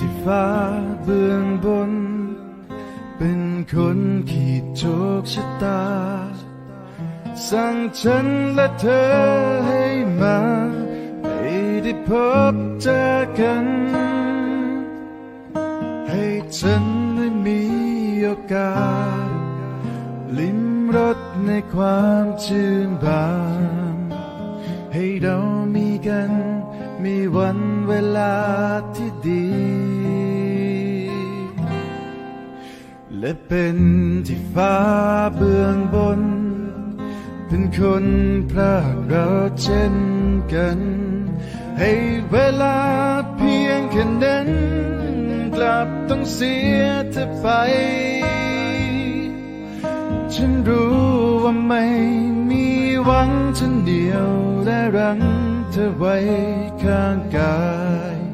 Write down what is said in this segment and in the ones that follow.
ที่ฟ้าเบื้องบน เป็นคนขีดโชคชะตา สั่งฉันและเธอให้มาให้ได้พบเจอกัน ให้ฉันได้มีโอกาส ลิ้มรสในความชื่นบาน ให้เรามีกันมีวันเวลาที่ดี และเป็นที่ฟ้าเบื้องบน เป็นคนพรากเราเช่นกัน ให้เวลาเพียงแค่นั้นกลับต้องเสียเธอไป ฉันรู้ว่าไม่มีหวังฉันเดียวและรังเธอไว้ข้างกาย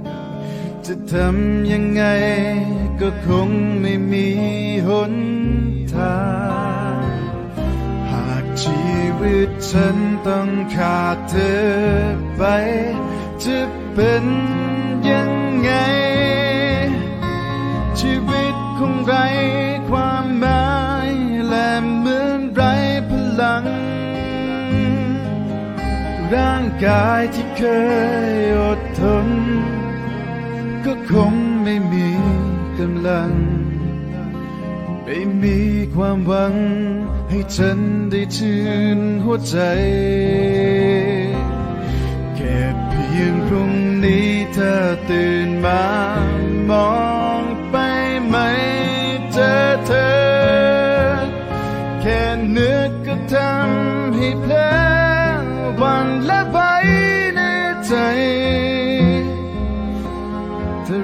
จะทำยังไงก็คงไม่มีหนทาง หากชีวิตฉันต้องขาดเธอไป จะเป็นยังไง ชีวิตคงไร้ความหมายและเหมือนไร้พลัง ร่างกายที่เคยอดทน ก็คงไม่มีกำลัง ไม่มีความหวัง ให้ฉันได้ชื่นหัวใจแค่เพียงพรุ่งนี้เธอตื่นมามองไปไม่เจอเธอ แค่นึกก็ทำให้เพลอวัน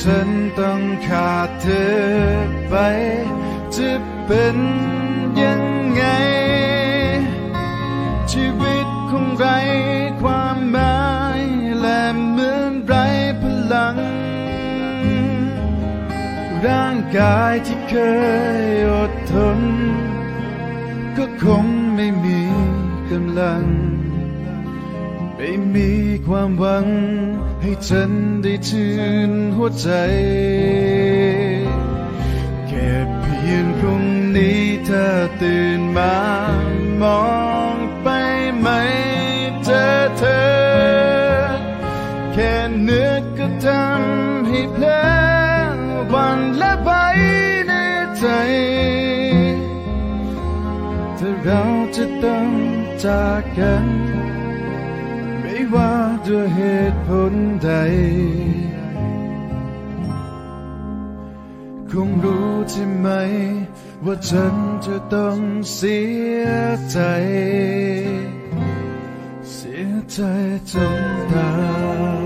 ฉันต้องขาดเธอไปจะเป็นยังไง ชีวิตคงไร้ความหมายและเหมือนไร้พลัง ร่างกายที่เคยอดทน ก็คงไม่มีกำลัง ไม่มีความหวังให้ฉันได้ชื่นหัวใจ แค่เพียงรู้ อตื่นมามองไปไม่เจอเธอ แค่นึกก็ทำให้เพลอวันและไปในใจถ้าเราจะต้องจากกัน ไม่ว่าด้วยเหตุผลใดคงรู้ใช่ไหม ว่าฉันจะต้องเสียใจ เสียใจจนตาย